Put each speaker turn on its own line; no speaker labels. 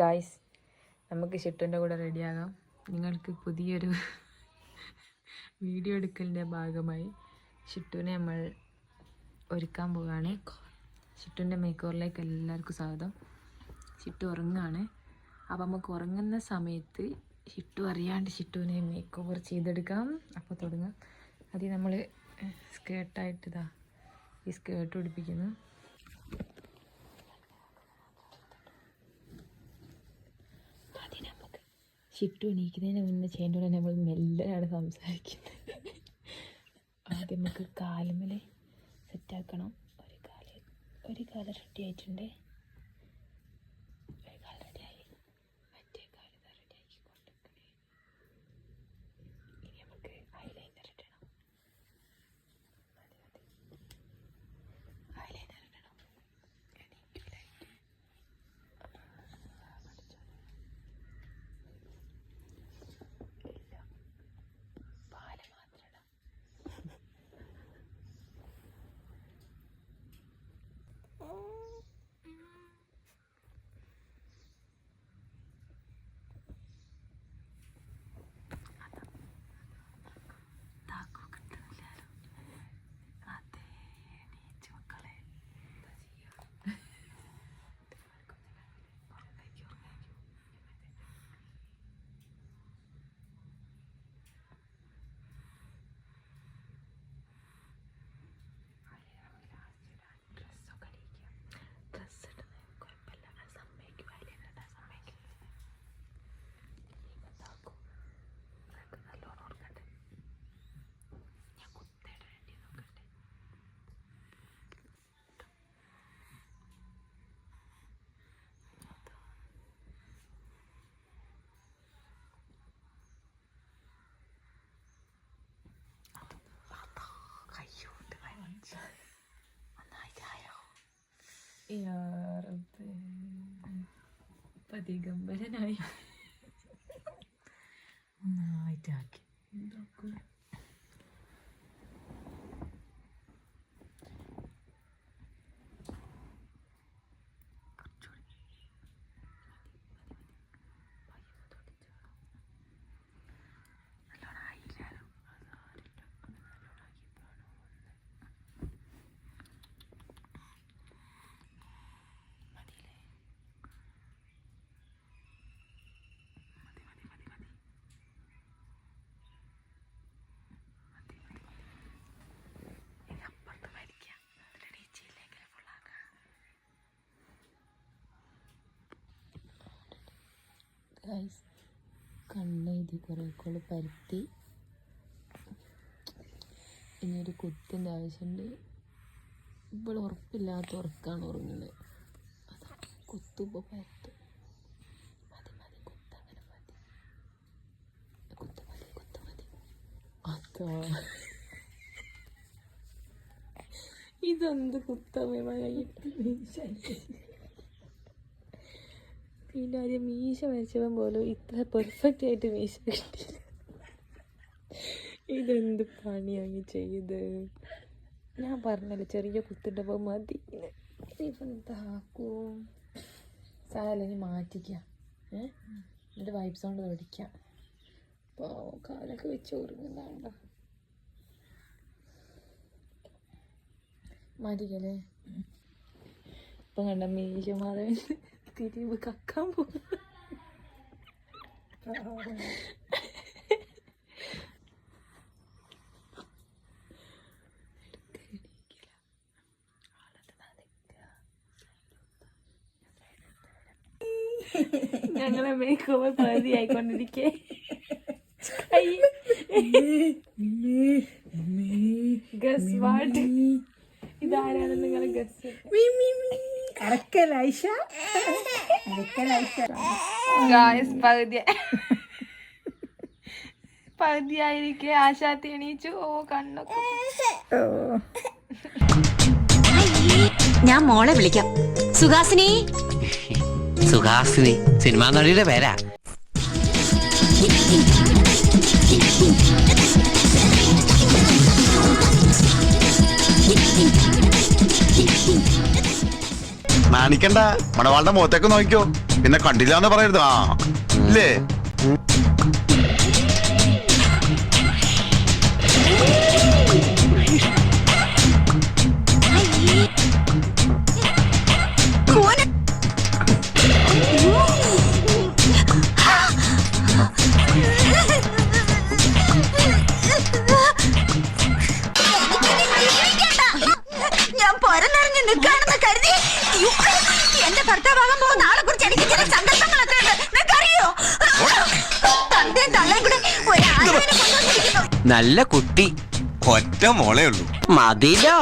Guys നമുക്ക് ഷിട്ടുവിന്റെ കൂടെ റെഡിയാകാം നിങ്ങൾക്ക് പുതിയൊരു വീഡിയോ എടുക്കലിന്റെ ഭാഗമായി ഷിട്ടുവിനെ നമ്മൾ ഒരുക്കാൻ പോവുകയാണ്. ഷിട്ടുവിന്റെ മേക്കോറിലേക്ക് എല്ലാവർക്കും സ്വാഗതം. ഷിട്ടു ഉറങ്ങുകയാണ്. അപ്പം നമുക്ക് ഉറങ്ങുന്ന സമയത്ത് ഷിട്ടു അറിയാണ്ട് ഷിട്ടുവിനെ മേക്ക് ഓവർ ചെയ്തെടുക്കാം. അപ്പോൾ തുടങ്ങാം. ആദ്യം നമ്മൾ സ്കേർട്ടായിട്ട് ഇതാ ഈ സ്കേർട്ട് പിടിപ്പിക്കുന്നു ആദ്യം നമുക്ക് ഷിട്ടു എണീക്കുന്നതിന് മുന്നേ ചെയ്യേണ്ട നമ്മൾ മെല്ലെയാണ് സംസാരിക്കുന്നത് ആദ്യം നമുക്ക് സെറ്റ് സെറ്റാക്കണം ഒരു കാൽ ഒരു കാൽ റെഡി ആയിട്ടുണ്ട്. Ya Rabbi. Padigam bana ne? Ona aydak. Dokuz. കണ്ണെഴുതി കുറേ കൂടെ പരത്തി. ഇനിയൊരു കുത്തിന്റെ ആവശ്യമുണ്ട്. ഇപ്പോൾ ഉറപ്പില്ലാത്ത ഉറക്കാണ് ഉറങ്ങുന്നത്. അതാ കുത്തുമ്പോൾ പരത്തും. മതി മതി കുത്തങ്ങനെ മതി. കുത്ത് മതി കുത്ത് മതി. അതോ. ഇതെന്ത് കുത്തമ്മയായിട്ട് പിന്നെ ആദ്യം മീശ വരച്ചവൻ പോലും ഇത്ര പെർഫെക്റ്റ് ആയിട്ട് മീശ കിട്ടിയില്ല. ഇതെന്ത് പണിയാണ് ചെയ്ത്? ഞാൻ പറഞ്ഞല്ലോ ചെറിയ കുത്തിട്ടപ്പോൾ മതി. ഇപ്പം സാല സാരല്ല ഇനി മാറ്റിക്കാം. ഏ? എന്നിട്ട് വൈബ് സൗണ്ട് പഠിക്കാം. അപ്പോൾ കാലൊക്കെ വെച്ച് ഉറങ്ങുന്നുണ്ടോ മാറ്റിക്കല്ലേ? ഇപ്പം കണ്ട മീശ മാധവൻ തിരിവ് കക്കാൻ പോകും ഞങ്ങളെ മേക്ക് ഓവർ പകുതി ആയിക്കൊണ്ടിരിക്കേ ഗസ് വാട്ട്? ഇതാരാണ് നിങ്ങളെ ഗസ്? പകുതിയായിരിക്കെ ആശാത്തി എണീച്ചു ഓ കണ്ണൊക്കെ
ഞാൻ മോളെ വിളിക്കാം. സുഹാസിനി?
സുഹാസിനി സിനിമാ നടിയുടെ പേരാ. നാണിക്കണ്ട മണവാളുടെ മുഖത്തേക്ക് നോക്കിക്കോ. പിന്നെ കണ്ടില്ല എന്ന് പറയരുത്. ആ ഇല്ലേ?
നല്ല കുട്ടി.
ഒറ്റ മോളേ ഉള്ളൂ.
മതിലോ?